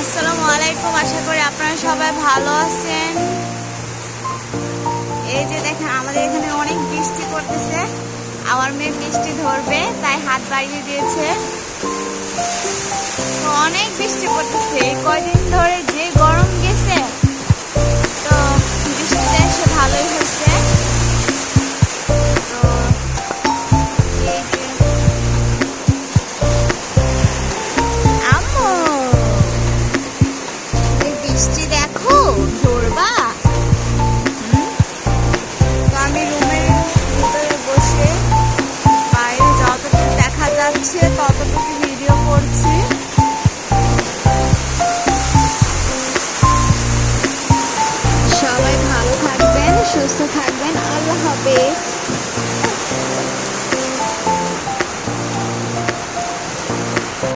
আসসালামু আলাইকুম, আশা করি আপনারা সবাই ভালো আছেন। এই যে দেখেন, আমাদের এখানে অনেক বৃষ্টি পড়তেছে। আমার মেয়ে বৃষ্টি ধরবে, তাই হাত বাড়িয়ে দিয়েছে। অনেক বৃষ্টি পড়তেছে, এই কয়দিন